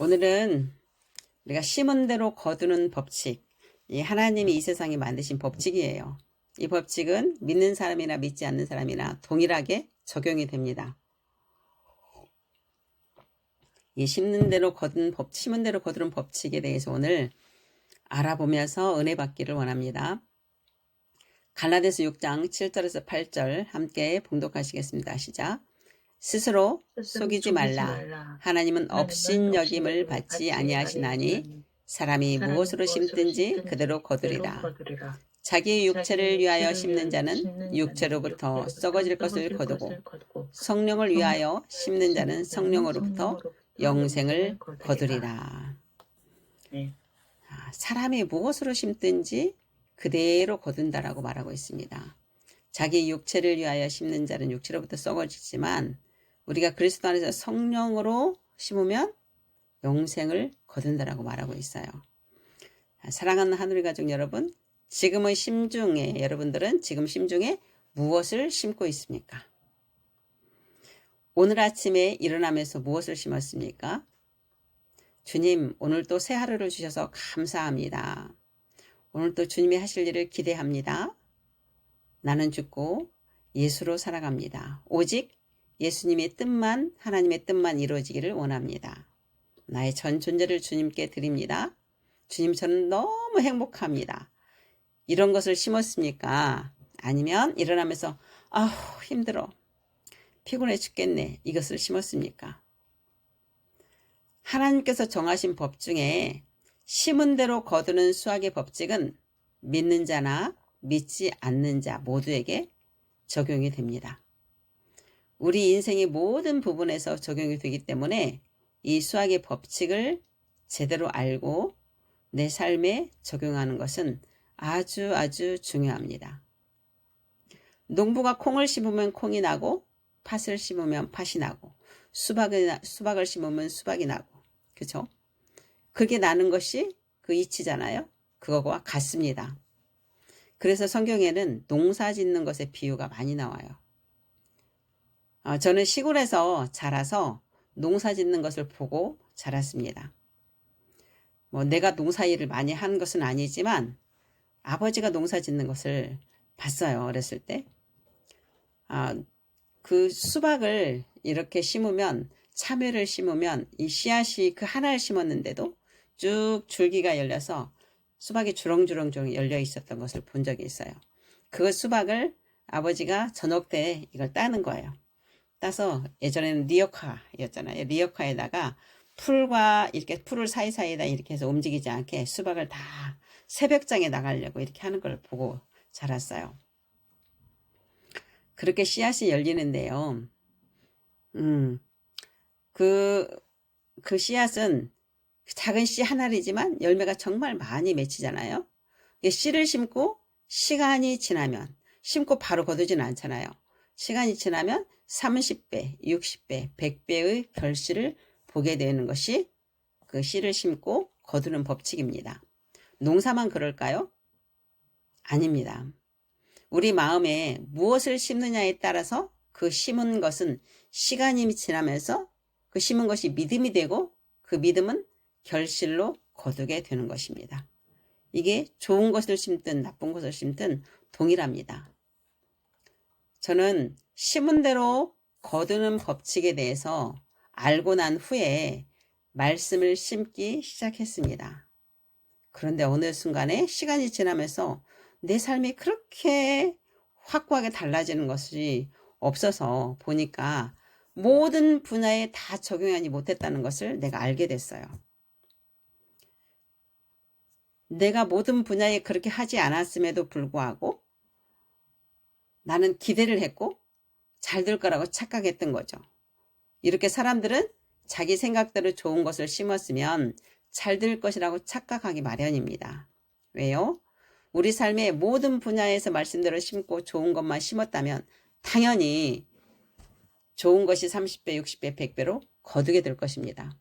오늘은 우리가 심은 대로 거두는 법칙, 이 하나님이 이 세상에 만드신 법칙이에요. 이 법칙은 믿는 사람이나 믿지 않는 사람이나 동일하게 적용이 됩니다. 이 심는 대로 거둔 법, 심은 대로 거두는 법칙에 대해서 오늘 알아보면서 은혜 받기를 원합니다. 갈라디아서 6장 7절에서 8절 함께 봉독하시겠습니다. 시작. 스스로 속이지 말라. 하나님은 업신 여김을 받지 아니하시나니 사람이 무엇으로 심든지 그대로 거두리라. 자기의 육체를 위하여 심는 자는 육체로부터 썩어질 것을 거두고 성령을 위하여 심는 자는 성령으로부터 영생을 거두리라. 네. 아, 사람이 무엇으로 심든지 그대로 거둔다라고 말하고 있습니다. 자기 육체를 위하여 심는 자는 육체로부터 썩어지지만 우리가 그리스도 안에서 성령으로 심으면 영생을 거둔다라고 말하고 있어요. 아, 사랑하는 하늘의 가족 여러분, 지금의 심중에 여러분들은 지금 심중에 무엇을 심고 있습니까? 오늘 아침에 일어나면서 무엇을 심었습니까? 주님, 오늘 또 새 하루를 주셔서 감사합니다. 오늘 또 주님이 하실 일을 기대합니다. 나는 죽고 예수로 살아갑니다. 오직 예수님의 뜻만, 하나님의 뜻만 이루어지기를 원합니다. 나의 전 존재를 주님께 드립니다. 주님, 저는 너무 행복합니다. 이런 것을 심었습니까? 아니면 일어나면서, 아우, 힘들어. 피곤해 죽겠네. 이것을 심었습니까? 하나님께서 정하신 법 중에 심은 대로 거두는 수학의 법칙은 믿는 자나 믿지 않는 자 모두에게 적용이 됩니다. 우리 인생의 모든 부분에서 적용이 되기 때문에 이 수학의 법칙을 제대로 알고 내 삶에 적용하는 것은 아주 아주 중요합니다. 농부가 콩을 심으면 콩이 나고 팥을 심으면 팥이 나고 수박을, 수박을 심으면 수박이 나고 그죠? 그게 나는 것이 그 이치잖아요. 그거와 같습니다. 그래서 성경에는 농사 짓는 것의 비유가 많이 나와요. 어, 저는 시골에서 자라서 농사 짓는 것을 보고 자랐습니다. 뭐 내가 농사 일을 많이 한 것은 아니지만 아버지가 농사 짓는 것을 봤어요. 어렸을 때. 아, 그 수박을 이렇게 심으면 참외를 심으면 이 씨앗이 그 하나를 심었는데도 쭉 줄기가 열려서 수박이 주렁주렁주렁 열려 있었던 것을 본 적이 있어요. 그 수박을 아버지가 저녁 때 이걸 따는 거예요. 따서 예전에는 리어카였잖아요. 리어카에다가 풀과 이렇게 풀을 사이사이에다 이렇게 해서 움직이지 않게 수박을 다 새벽장에 나가려고 이렇게 하는 걸 보고 자랐어요. 그렇게 씨앗이 열리는데요. 음, 그, 그 씨앗은 작은 씨 하나이지만 열매가 정말 많이 맺히잖아요. 씨를 심고 시간이 지나면 심고 바로 거두지는 않잖아요. 시간이 지나면 30배, 60배, 100배의 결실을 보게 되는 것이 그 씨를 심고 거두는 법칙입니다. 농사만 그럴까요? 아닙니다. 우리 마음에 무엇을 심느냐에 따라서 그 심은 것은 시간이 지나면서 그 심은 것이 믿음이 되고 그 믿음은 결실로 거두게 되는 것입니다. 이게 좋은 것을 심든 나쁜 것을 심든 동일합니다. 저는 심은 대로 거두는 법칙에 대해서 알고 난 후에 말씀을 심기 시작했습니다. 그런데 어느 순간에 시간이 지나면서 내 삶이 그렇게 확고하게 달라지는 것이 없어서 보니까 모든 분야에 다 적용하지 못했다는 것을 내가 알게 됐어요. 내가 모든 분야에 그렇게 하지 않았음에도 불구하고 나는 기대를 했고 잘 될 거라고 착각했던 거죠. 이렇게 사람들은 자기 생각대로 좋은 것을 심었으면 잘 될 것이라고 착각하기 마련입니다. 왜요? 우리 삶의 모든 분야에서 말씀대로 심고 좋은 것만 심었다면 당연히 좋은 것이 30배, 60배, 100배로 거두게 될 것입니다.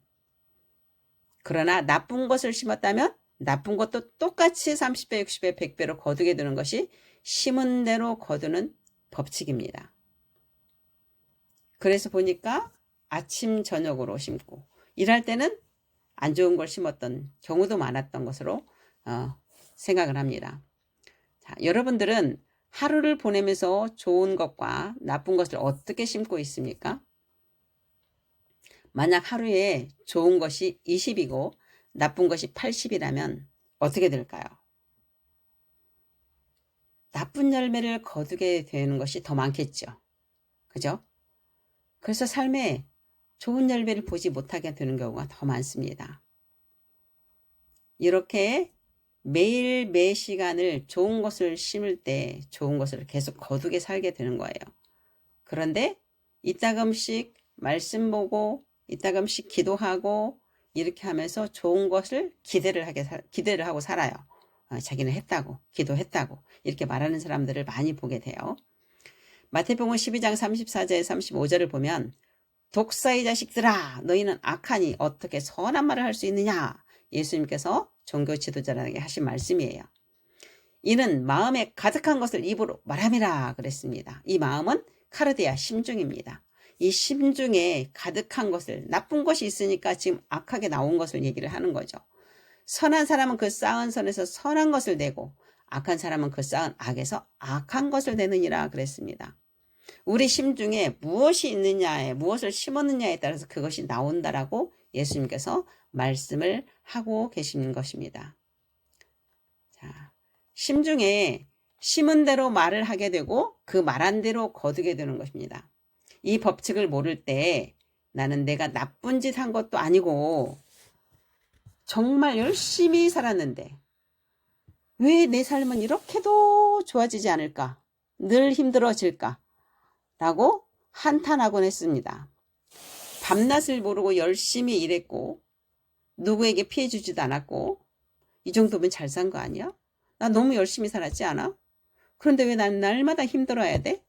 그러나 나쁜 것을 심었다면 나쁜 것도 똑같이 30배, 60배, 100배로 거두게 되는 것이 심은 대로 거두는 법칙입니다. 그래서 보니까 아침, 저녁으로 심고 일할 때는 안 좋은 걸 심었던 경우도 많았던 것으로 어, 생각을 합니다. 자, 여러분들은 하루를 보내면서 좋은 것과 나쁜 것을 어떻게 심고 있습니까? 만약 하루에 좋은 것이 20이고 나쁜 것이 80이라면 어떻게 될까요? 나쁜 열매를 거두게 되는 것이 더 많겠죠. 그죠? 그래서 삶에 좋은 열매를 보지 못하게 되는 경우가 더 많습니다. 이렇게 매일 매 시간을 좋은 것을 심을 때 좋은 것을 계속 거두게 살게 되는 거예요. 그런데 이따금씩 말씀 보고 이따금씩 기도하고 이렇게 하면서 좋은 것을 기대를 하게 기대를 하고 살아요. 어, 자기는 했다고 기도했다고 이렇게 말하는 사람들을 많이 보게 돼요. 마태복음 12장 34절 35절을 보면 독사의 자식들아 너희는 악하니 어떻게 선한 말을 할 수 있느냐 예수님께서 종교 지도자에게 하신 말씀이에요. 이는 마음에 가득한 것을 입으로 말함이라 그랬습니다. 이 마음은 카르디아 심중입니다. 이 심중에 가득한 것을 나쁜 것이 있으니까 지금 악하게 나온 것을 얘기를 하는 거죠. 선한 사람은 그 쌓은 선에서 선한 것을 내고 악한 사람은 그 쌓은 악에서 악한 것을 내느니라 그랬습니다. 우리 심중에 무엇이 있느냐에 무엇을 심었느냐에 따라서 그것이 나온다라고 예수님께서 말씀을 하고 계시는 것입니다. 자, 심중에 심은 대로 말을 하게 되고 그 말한 대로 거두게 되는 것입니다. 이 법칙을 모를 때 나는 내가 나쁜 짓 한 것도 아니고 정말 열심히 살았는데 왜 내 삶은 이렇게도 좋아지지 않을까? 늘 힘들어질까? 라고 한탄하곤 했습니다. 밤낮을 모르고 열심히 일했고 누구에게 피해 주지도 않았고 이 정도면 잘 산 거 아니야? 나 너무 열심히 살았지 않아? 그런데 왜 난 날마다 힘들어야 돼?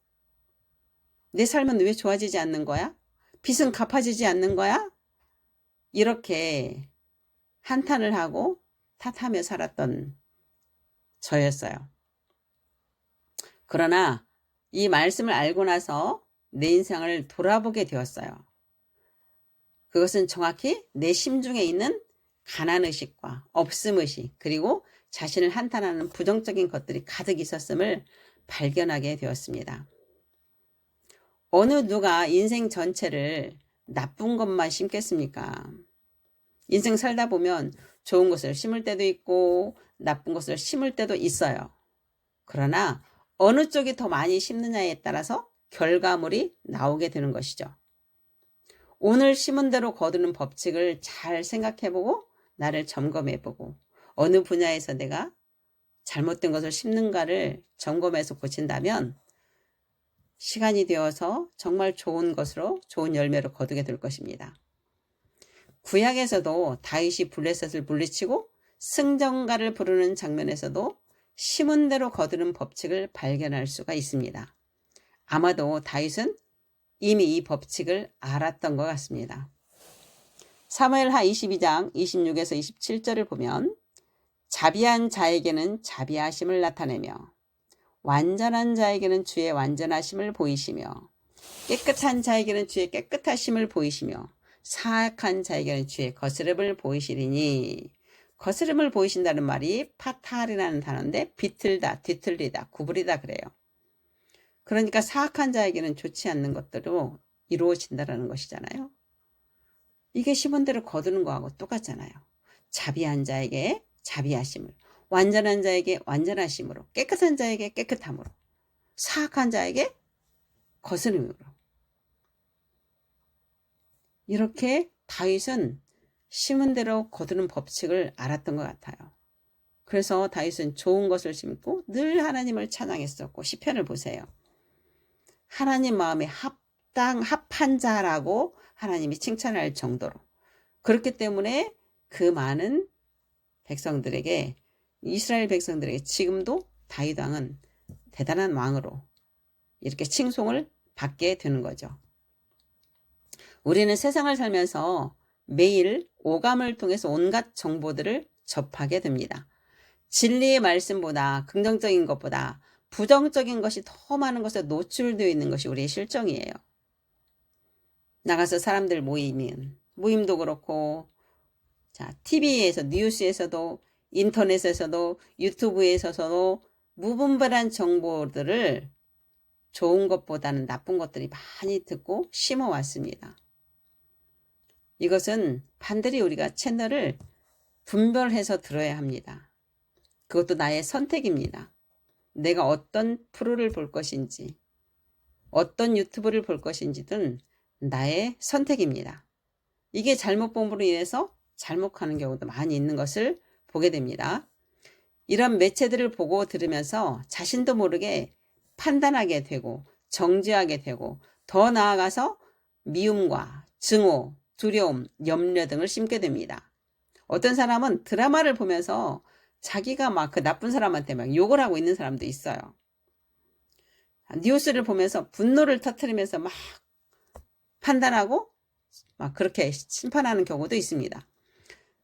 내 삶은 왜 좋아지지 않는 거야? 빚은 갚아지지 않는 거야? 이렇게 한탄을 하고 탓하며 살았던 저였어요. 그러나 이 말씀을 알고 나서 내 인생을 돌아보게 되었어요. 그것은 정확히 내 심중에 있는 가난의식과 없음의식, 그리고 자신을 한탄하는 부정적인 것들이 가득 있었음을 발견하게 되었습니다. 어느 누가 인생 전체를 나쁜 것만 심겠습니까? 인생 살다 보면 좋은 것을 심을 때도 있고 나쁜 것을 심을 때도 있어요. 그러나 어느 쪽이 더 많이 심느냐에 따라서 결과물이 나오게 되는 것이죠. 오늘 심은 대로 거두는 법칙을 잘 생각해보고 나를 점검해보고 어느 분야에서 내가 잘못된 것을 심는가를 점검해서 고친다면 시간이 되어서 정말 좋은 것으로 좋은 열매로 거두게 될 것입니다. 구약에서도 다윗이 블레셋을 물리치고 승정가를 부르는 장면에서도 심은 대로 거두는 법칙을 발견할 수가 있습니다. 아마도 다윗은 이미 이 법칙을 알았던 것 같습니다. 사무엘하 22장 26에서 27절을 보면 자비한 자에게는 자비하심을 나타내며 완전한 자에게는 주의 완전하심을 보이시며 깨끗한 자에게는 주의 깨끗하심을 보이시며 사악한 자에게는 주의 거스름을 보이시리니 거스름을 보이신다는 말이 파탈이라는 단어인데 비틀다, 뒤틀리다, 구부리다 그래요. 그러니까 사악한 자에게는 좋지 않는 것들로 이루어진다라는 것이잖아요. 이게 심은 대로 거두는 거하고 똑같잖아요. 자비한 자에게 자비하심을, 완전한 자에게 완전하심으로, 깨끗한 자에게 깨끗함으로, 사악한 자에게 거스름으로. 이렇게 다윗은 심은 대로 거두는 법칙을 알았던 것 같아요. 그래서 다윗은 좋은 것을 심고 늘 하나님을 찬양했었고 시편을 보세요. 하나님 마음에 합당 합한 자라고 하나님이 칭찬할 정도로 그렇기 때문에 그 많은 백성들에게 이스라엘 백성들에게 지금도 다윗 왕은 대단한 왕으로 이렇게 칭송을 받게 되는 거죠. 우리는 세상을 살면서 매일 오감을 통해서 온갖 정보들을 접하게 됩니다. 진리의 말씀보다 긍정적인 것보다 부정적인 것이 더 많은 것에 노출되어 있는 것이 우리의 실정이에요. 나가서 사람들 모이면 모임도 그렇고 자, TV에서, 뉴스에서도, 인터넷에서도, 유튜브에서도 무분별한 정보들을 좋은 것보다는 나쁜 것들이 많이 듣고 심어 왔습니다. 이것은 반드시 우리가 채널을 분별해서 들어야 합니다. 그것도 나의 선택입니다. 내가 어떤 프로를 볼 것인지, 어떤 유튜브를 볼 것인지든 나의 선택입니다. 이게 잘못 본으로 인해서 잘못 가는 경우도 많이 있는 것을 보게 됩니다. 이런 매체들을 보고 들으면서 자신도 모르게 판단하게 되고 정지하게 되고 더 나아가서 미움과 증오, 두려움, 염려 등을 심게 됩니다. 어떤 사람은 드라마를 보면서 자기가 막 그 나쁜 사람한테 막 욕을 하고 있는 사람도 있어요. 뉴스를 보면서 분노를 터트리면서 막 판단하고 막 그렇게 심판하는 경우도 있습니다.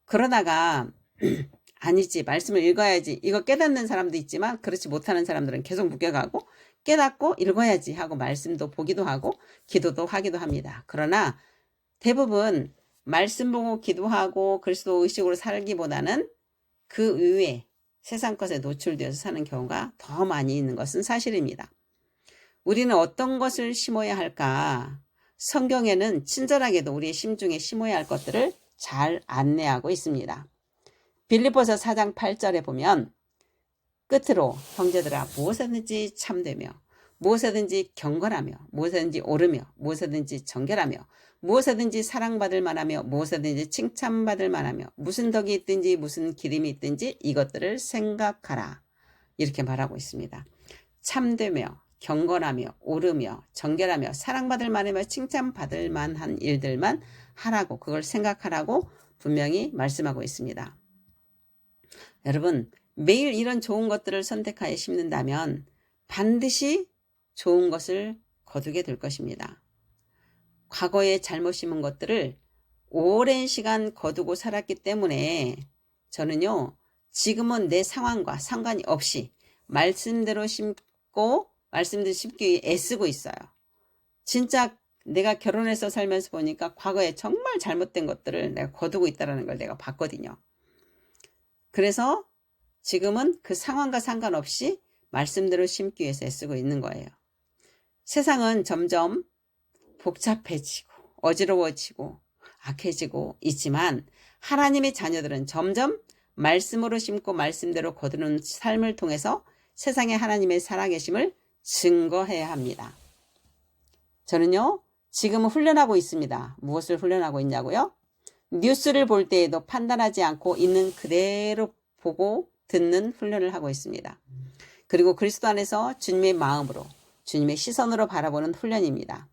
그러다가 아니지 말씀을 읽어야지 이거 깨닫는 사람도 있지만 그렇지 못하는 사람들은 계속 묶여가고 깨닫고 읽어야지 하고 말씀도 보기도 하고 기도도 하기도 합니다. 그러나 대부분 말씀 보고 기도하고 그리스도 의식으로 살기보다는 그 이외에 세상 것에 노출되어서 사는 경우가 더 많이 있는 것은 사실입니다. 우리는 어떤 것을 심어야 할까? 성경에는 친절하게도 우리의 심중에 심어야 할 것들을 잘 안내하고 있습니다. 빌리포서 4장 8절에 보면 끝으로 형제들아 무엇이든지 참되며 무엇이든지 경건하며 무엇이든지 오르며 무엇이든지 정결하며 무엇이든지 사랑받을 만하며 무엇이든지 칭찬받을 만하며 무슨 덕이 있든지 무슨 기림이 있든지 이것들을 생각하라. 이렇게 말하고 있습니다. 참되며 경건하며 오르며 정결하며 사랑받을 만하며 칭찬받을 만한 일들만 하라고 그걸 생각하라고 분명히 말씀하고 있습니다. 여러분 매일 이런 좋은 것들을 선택하여 심는다면 반드시 좋은 것을 거두게 될 것입니다. 과거에 잘못 심은 것들을 오랜 시간 거두고 살았기 때문에 저는요, 지금은 내 상황과 상관이 없이 말씀대로 심고 말씀대로 심기 위해 애쓰고 있어요. 진짜 내가 결혼해서 살면서 보니까 과거에 정말 잘못된 것들을 내가 거두고 있다는 걸 내가 봤거든요. 그래서 지금은 그 상황과 상관없이 말씀대로 심기 위해서 애쓰고 있는 거예요. 세상은 점점 복잡해지고 어지러워지고 악해지고 있지만 하나님의 자녀들은 점점 말씀으로 심고 말씀대로 거두는 삶을 통해서 세상에 하나님의 살아계심을 증거해야 합니다. 저는요, 지금은 훈련하고 있습니다. 무엇을 훈련하고 있냐고요? 뉴스를 볼 때에도 판단하지 않고 있는 그대로 보고 듣는 훈련을 하고 있습니다. 그리고 그리스도 안에서 주님의 마음으로, 주님의 시선으로 바라보는 훈련입니다.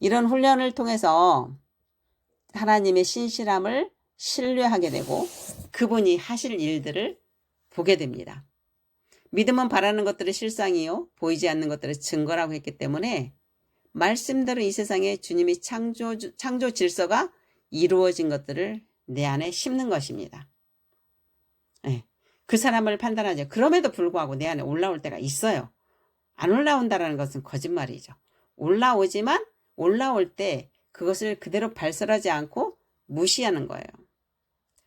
이런 훈련을 통해서 하나님의 신실함을 신뢰하게 되고 그분이 하실 일들을 보게 됩니다. 믿음은 바라는 것들의 실상이요. 보이지 않는 것들의 증거라고 했기 때문에 말씀대로 이 세상에 주님이 창조, 창조 질서가 이루어진 것들을 내 안에 심는 것입니다. 네. 그 사람을 판단하죠. 그럼에도 불구하고 내 안에 올라올 때가 있어요. 안 올라온다는 것은 거짓말이죠. 올라오지만 올라올 때 그것을 그대로 발설하지 않고 무시하는 거예요.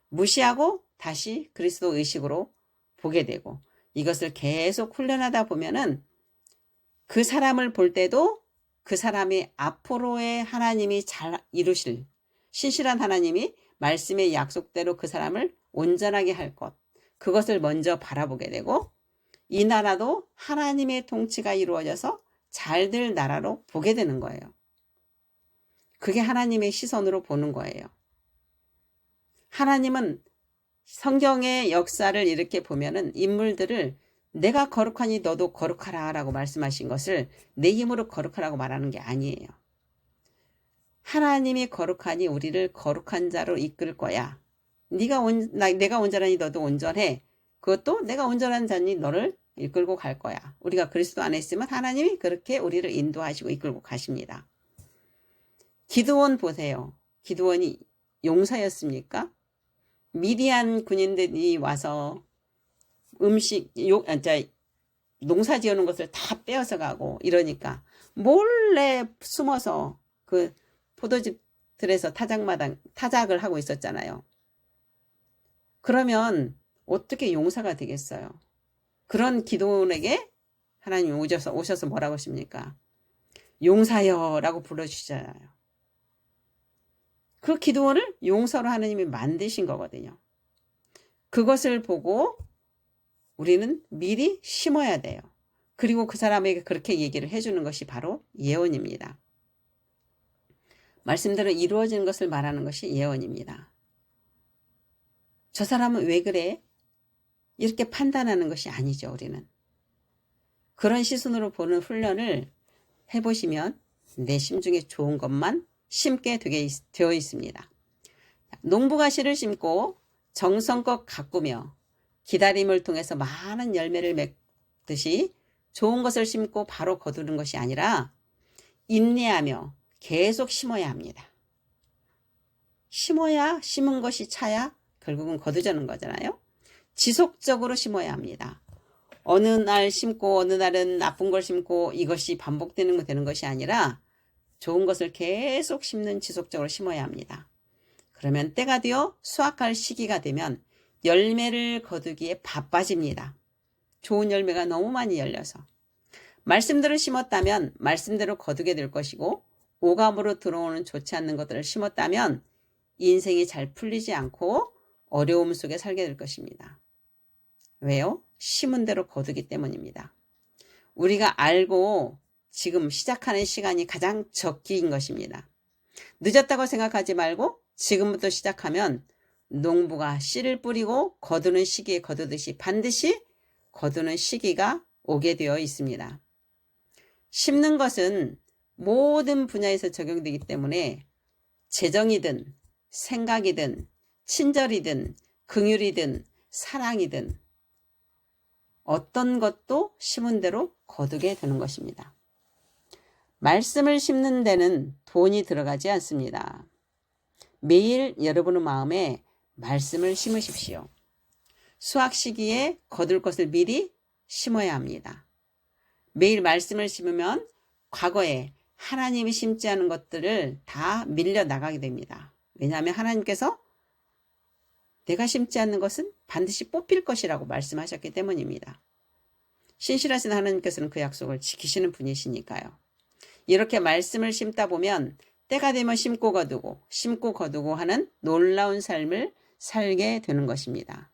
무시하고 다시 그리스도 의식으로 보게 되고 이것을 계속 훈련하다 보면은 그 사람을 볼 때도 그 사람이 앞으로의 하나님이 잘 이루실 신실한 하나님이 말씀의 약속대로 그 사람을 온전하게 할 것, 그것을 먼저 바라보게 되고 이 나라도 하나님의 통치가 이루어져서 잘 될 나라로 보게 되는 거예요. 그게 하나님의 시선으로 보는 거예요. 하나님은 성경의 역사를 이렇게 보면은 인물들을 내가 거룩하니 너도 거룩하라 라고 말씀하신 것을 내 힘으로 거룩하라고 말하는 게 아니에요. 하나님이 거룩하니 우리를 거룩한 자로 이끌 거야. 네가 온, 나, 내가 온전하니 너도 온전해. 그것도 내가 온전한 자니 너를 이끌고 갈 거야. 우리가 그리스도 안에 있으면 하나님이 그렇게 우리를 인도하시고 이끌고 가십니다. 기드원 보세요. 기드원이 용사였습니까? 미디안 군인들이 와서 음식, 요, 아, 자, 농사 지어놓은 것을 다 빼앗아 가고 이러니까 몰래 숨어서 그 포도집들에서 타작마당, 타작을 하고 있었잖아요. 그러면 어떻게 용사가 되겠어요? 그런 기도원에게 하나님 오셔서, 오셔서 뭐라고 하십니까? 용사여라고 불러주시잖아요. 그 기도원을 용서로 하나님이 만드신 거거든요. 그것을 보고 우리는 미리 심어야 돼요. 그리고 그 사람에게 그렇게 얘기를 해주는 것이 바로 예언입니다. 말씀대로 이루어지는 것을 말하는 것이 예언입니다. 저 사람은 왜 그래? 이렇게 판단하는 것이 아니죠, 우리는. 그런 시선으로 보는 훈련을 해보시면 내 심중에 좋은 것만 심게 되어 있습니다. 농부가 씨를 심고 정성껏 가꾸며 기다림을 통해서 많은 열매를 맺듯이 좋은 것을 심고 바로 거두는 것이 아니라 인내하며 계속 심어야 합니다. 심어야 심은 것이 차야 결국은 거두자는 거잖아요. 지속적으로 심어야 합니다. 어느 날 심고 어느 날은 나쁜 걸 심고 이것이 반복되는 거 되는 것이 아니라 좋은 것을 계속 심는 지속적으로 심어야 합니다. 그러면 때가 되어 수확할 시기가 되면 열매를 거두기에 바빠집니다. 좋은 열매가 너무 많이 열려서. 말씀대로 심었다면 말씀대로 거두게 될 것이고 오감으로 들어오는 좋지 않는 것들을 심었다면 인생이 잘 풀리지 않고 어려움 속에 살게 될 것입니다. 왜요? 심은 대로 거두기 때문입니다. 우리가 알고 지금 시작하는 시간이 가장 적기인 것입니다. 늦었다고 생각하지 말고 지금부터 시작하면 농부가 씨를 뿌리고 거두는 시기에 거두듯이 반드시 거두는 시기가 오게 되어 있습니다. 심는 것은 모든 분야에서 적용되기 때문에 재정이든 생각이든 친절이든 긍휼이든 사랑이든 어떤 것도 심은 대로 거두게 되는 것입니다. 말씀을 심는 데는 돈이 들어가지 않습니다. 매일 여러분의 마음에 말씀을 심으십시오. 수확 시기에 거둘 것을 미리 심어야 합니다. 매일 말씀을 심으면 과거에 하나님이 심지 않은 것들을 다 밀려 나가게 됩니다. 왜냐하면 하나님께서 내가 심지 않는 것은 반드시 뽑힐 것이라고 말씀하셨기 때문입니다. 신실하신 하나님께서는 그 약속을 지키시는 분이시니까요. 이렇게 말씀을 심다 보면 때가 되면 심고 거두고 심고 거두고 하는 놀라운 삶을 살게 되는 것입니다.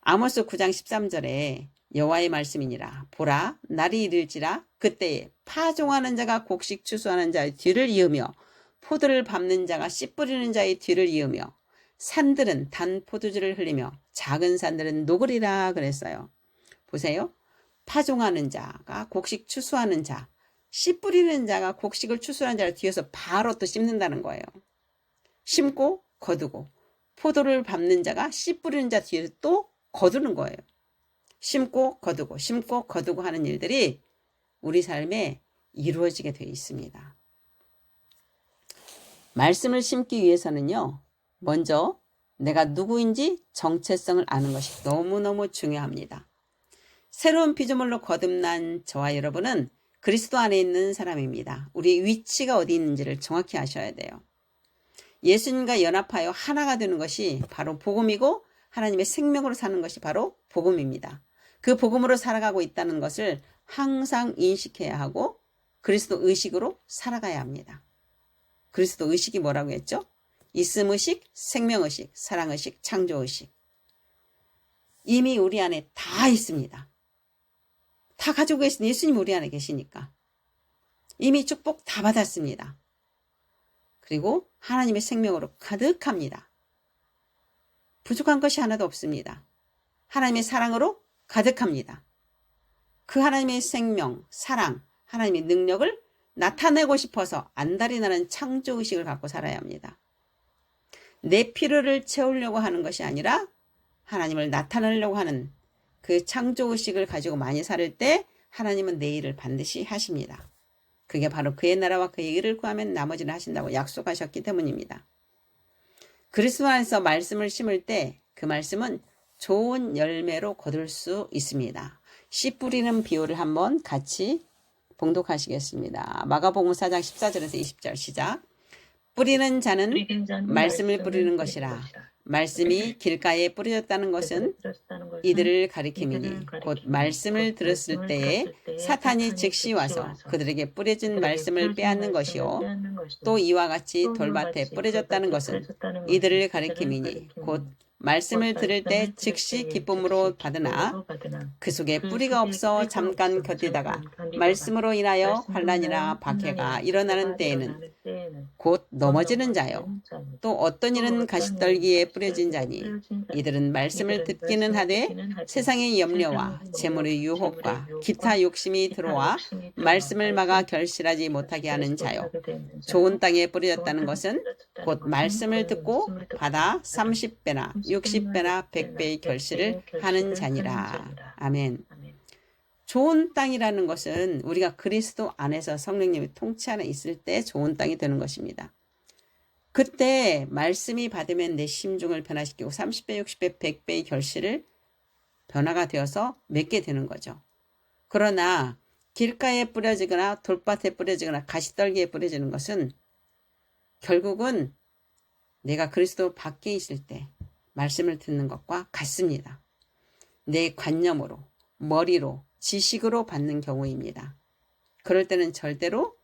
아모스 9장 13절에 여호와의 말씀이니라 보라 날이 이를지라 그때에 파종하는 자가 곡식 추수하는 자의 뒤를 이으며 포도를 밟는 자가 씨 뿌리는 자의 뒤를 이으며 산들은 단 포도주를 흘리며 작은 산들은 녹으리라 그랬어요. 보세요. 파종하는 자가 곡식 추수하는 자, 씨 뿌리는 자가 곡식을 추수하는 자를 뒤에서 바로 또 씹는다는 거예요. 심고 거두고 포도를 밟는 자가 씨 뿌리는 자 뒤에서 또 거두는 거예요. 심고 거두고 심고 거두고 하는 일들이 우리 삶에 이루어지게 되어 있습니다. 말씀을 심기 위해서는요. 먼저 내가 누구인지 정체성을 아는 것이 너무너무 중요합니다. 새로운 피조물로 거듭난 저와 여러분은 그리스도 안에 있는 사람입니다. 우리의 위치가 어디 있는지를 정확히 아셔야 돼요. 예수님과 연합하여 하나가 되는 것이 바로 복음이고 하나님의 생명으로 사는 것이 바로 복음입니다. 그 복음으로 살아가고 있다는 것을 항상 인식해야 하고 그리스도 의식으로 살아가야 합니다. 그리스도 의식이 뭐라고 했죠? 있음 의식, 생명 의식, 사랑 의식, 창조 의식. 이미 우리 안에 다 있습니다. 다 가지고 계신 예수님 우리 안에 계시니까. 이미 축복 다 받았습니다. 그리고 하나님의 생명으로 가득합니다. 부족한 것이 하나도 없습니다. 하나님의 사랑으로 가득합니다. 그 하나님의 생명, 사랑, 하나님의 능력을 나타내고 싶어서 안달이 나는 창조의식을 갖고 살아야 합니다. 내 필요를 채우려고 하는 것이 아니라 하나님을 나타내려고 하는 그 창조 의식을 가지고 많이 살 때 하나님은 내 일을 반드시 하십니다. 그게 바로 그의 나라와 그의 일을 구하면 나머지는 하신다고 약속하셨기 때문입니다. 그리스도 안에서 말씀을 심을 때 그 말씀은 좋은 열매로 거둘 수 있습니다. 씨 뿌리는 비유를 한번 같이 봉독하시겠습니다. 마가복음 4장 14절에서 20절 시작. 뿌리는 자는 뿌리는 자는 말씀을 뿌리는 것이라. 말씀이 길가에 뿌려졌다는 것은 이들을 가리킴이니 곧 말씀을 들었을 때에 사탄이 즉시 와서 그들에게 뿌려진 말씀을 빼앗는 것이요. 또 이와 같이 돌밭에 뿌려졌다는 것은 이들을 가리킴이니 곧 말씀을 들을 때 즉시 기쁨으로 받으나 그 속에 뿌리가 없어 잠깐 견디다가 말씀으로 인하여 환란이나 박해가 일어나는 때에는 곧 넘어지는 자요. 또 어떤 이는 가시떨기에 뿌려진 자니? 이들은 말씀을 듣기는 하되 세상의 염려와 재물의 유혹과 기타 욕심이 들어와 말씀을 막아 결실하지 못하게 하는 자요. 좋은 땅에 뿌려졌다는 것은 곧 말씀을 듣고 받아 30배나 60배나 100배의 결실을 하는 자니라. 아멘. 좋은 땅이라는 것은 우리가 그리스도 안에서 성령님의 통치 안에 있을 때 좋은 땅이 되는 것입니다. 그때 말씀이 받으면 내 심중을 변화시키고 30배, 60배, 100배의 결실을 변화가 되어서 맺게 되는 거죠. 그러나 길가에 뿌려지거나 돌밭에 뿌려지거나 가시떨기에 뿌려지는 것은 결국은 내가 그리스도 밖에 있을 때 말씀을 듣는 것과 같습니다. 내 관념으로, 머리로, 지식으로 받는 경우입니다. 그럴 때는 절대로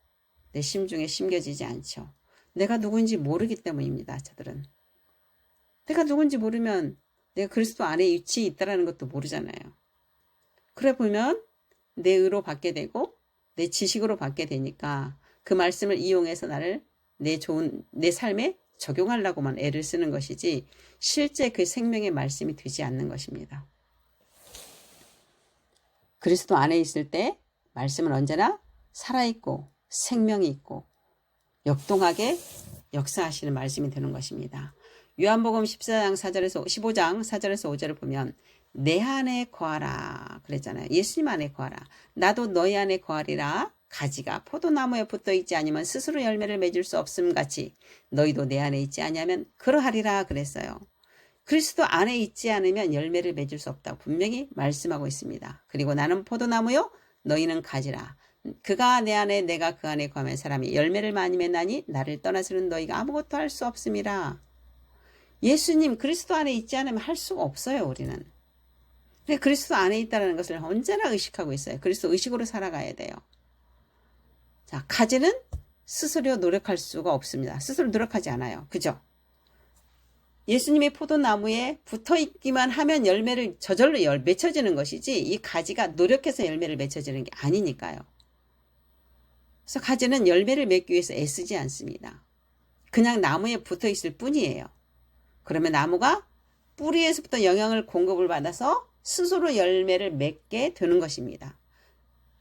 내 심중에 심겨지지 않죠. 내가 누군지 모르기 때문입니다. 저들은. 내가 누군지 모르면 내가 그리스도 안에 위치에 있다는 것도 모르잖아요. 그래 보면 내 의로 받게 되고 내 지식으로 받게 되니까 그 말씀을 이용해서 나를 내 좋은 내 삶에 적용하려고만 애를 쓰는 것이지 실제 그 생명의 말씀이 되지 않는 것입니다. 그리스도 안에 있을 때 말씀은 언제나 살아있고 생명이 있고 역동하게 역사하시는 말씀이 되는 것입니다. 요한복음 14장 4절에서 15장 4절에서 5절을 보면 내 안에 거하라 그랬잖아요. 예수님 안에 거하라. 나도 너희 안에 거하리라. 가지가 포도나무에 붙어 있지 아니면 스스로 열매를 맺을 수 없음 같이 너희도 내 안에 있지 아니하면 그러하리라 그랬어요. 그리스도 안에 있지 않으면 열매를 맺을 수 없다고 분명히 말씀하고 있습니다. 그리고 나는 포도나무요 너희는 가지라. 그가 내 안에 내가 그 안에 거하면 사람이 열매를 많이 맺나니 나를 떠나서는 너희가 아무것도 할 수 없음이라. 예수님 그리스도 안에 있지 않으면 할 수가 없어요 우리는. 근데 그리스도 안에 있다는 것을 언제나 의식하고 있어요. 그리스도 의식으로 살아가야 돼요. 자, 가지는 스스로 노력할 수가 없습니다. 스스로 노력하지 않아요. 그죠? 예수님의 포도나무에 붙어 있기만 하면 열매를 저절로 열, 맺혀지는 것이지 이 가지가 노력해서 열매를 맺혀지는 게 아니니까요. 그래서 가지는 열매를 맺기 위해서 애쓰지 않습니다. 그냥 나무에 붙어 있을 뿐이에요. 그러면 나무가 뿌리에서부터 영양을 공급을 받아서 스스로 열매를 맺게 되는 것입니다.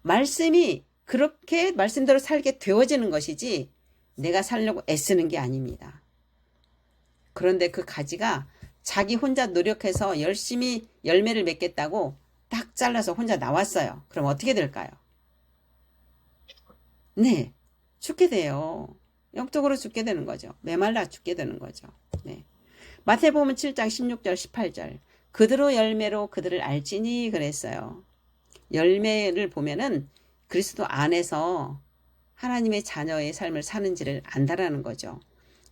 말씀이 그렇게 말씀대로 살게 되어지는 것이지 내가 살려고 애쓰는 게 아닙니다. 그런데 그 가지가 자기 혼자 노력해서 열심히 열매를 맺겠다고 딱 잘라서 혼자 나왔어요. 그럼 어떻게 될까요? 네, 죽게 돼요. 영적으로 죽게 되는 거죠. 메말라 죽게 되는 거죠. 네. 마태복음 7장 16절 18절 그대로 열매로 그들을 알지니 그랬어요. 열매를 보면은 그리스도 안에서 하나님의 자녀의 삶을 사는지를 안다라는 거죠.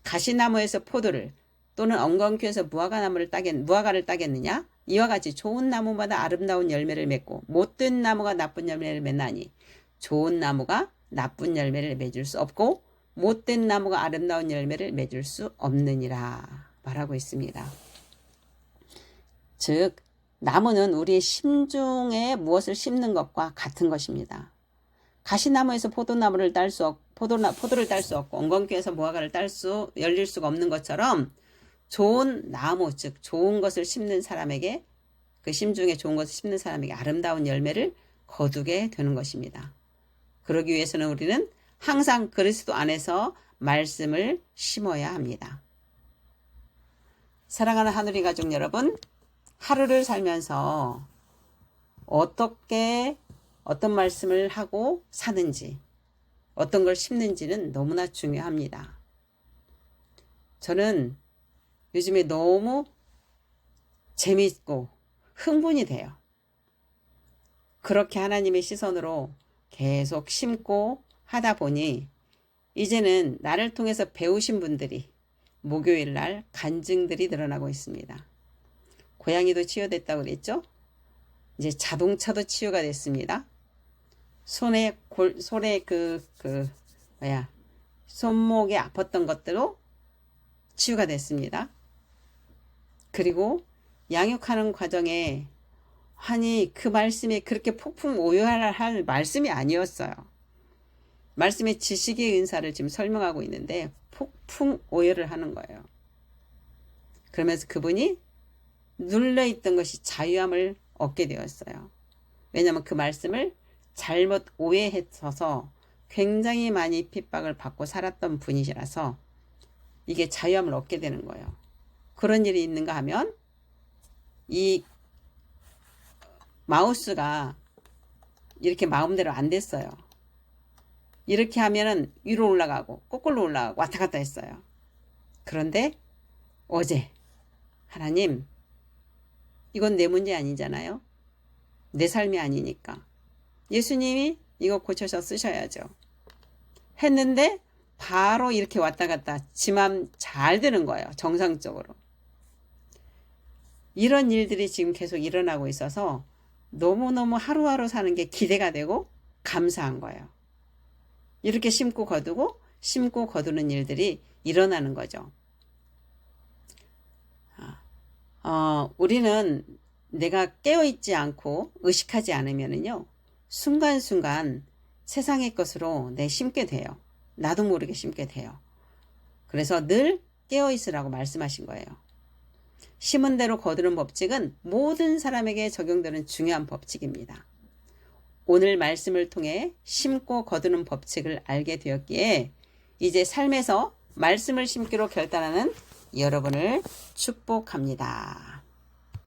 가시나무에서 포도를 또는 엉겅퀴에서 무화과 나무를 따겠 무화과를 따겠느냐? 이와 같이 좋은 나무마다 아름다운 열매를 맺고 못된 나무가 나쁜 열매를 맺나니 좋은 나무가 나쁜 열매를 맺을 수 없고 못된 나무가 아름다운 열매를 맺을 수 없느니라 말하고 있습니다. 즉 나무는 우리의 심중에 무엇을 심는 것과 같은 것입니다. 가시나무에서 포도나무를 딸 수 없, 포도나, 포도를 딸 수 없고 엉겅퀴에서 무화과를 딸 수, 열릴 수가 없는 것처럼 좋은 나무, 즉 좋은 것을 심는 사람에게 그 심중에 좋은 것을 심는 사람에게 아름다운 열매를 거두게 되는 것입니다. 그러기 위해서는 우리는 항상 그리스도 안에서 말씀을 심어야 합니다. 사랑하는 하늘이 가족 여러분, 하루를 살면서 어떻게 어떤 말씀을 하고 사는지, 어떤 걸 심는지는 너무나 중요합니다. 저는 요즘에 너무 재미있고 흥분이 돼요. 그렇게 하나님의 시선으로 계속 심고 하다 보니 이제는 나를 통해서 배우신 분들이 목요일 날 간증들이 늘어나고 있습니다. 고양이도 치유됐다고 그랬죠? 이제 자동차도 치유가 됐습니다. 손에 골, 손에 그, 그, 뭐야, 손목에 아팠던 것들도 치유가 됐습니다. 그리고 양육하는 과정에 아니 그 말씀이 그렇게 폭풍 오열할 말씀이 아니었어요. 말씀의 지식의 은사를 지금 설명하고 있는데 폭풍 오열을 하는 거예요. 그러면서 그분이 눌러있던 것이 자유함을 얻게 되었어요. 왜냐하면 그 말씀을 잘못 오해했어서 굉장히 많이 핍박을 받고 살았던 분이시라서 이게 자유함을 얻게 되는 거예요. 그런 일이 있는가 하면 이 마우스가 이렇게 마음대로 안 됐어요. 이렇게 하면은 위로 올라가고 거꾸로 올라가고 왔다 갔다 했어요. 그런데 어제 하나님 이건 내 문제 아니잖아요. 내 삶이 아니니까. 예수님이 이거 고쳐서 쓰셔야죠. 했는데 바로 이렇게 왔다 갔다 지맘 잘 되는 거예요. 정상적으로. 이런 일들이 지금 계속 일어나고 있어서 너무너무 하루하루 사는 게 기대가 되고 감사한 거예요. 이렇게 심고 거두고 심고 거두는 일들이 일어나는 거죠. 어, 우리는 내가 깨어있지 않고 의식하지 않으면은요, 순간순간 세상의 것으로 내 심게 돼요. 나도 모르게 심게 돼요. 그래서 늘 깨어있으라고 말씀하신 거예요. 심은 대로 거두는 법칙은 모든 사람에게 적용되는 중요한 법칙입니다. 오늘 말씀을 통해 심고 거두는 법칙을 알게 되었기에 이제 삶에서 말씀을 심기로 결단하는 여러분을 축복합니다.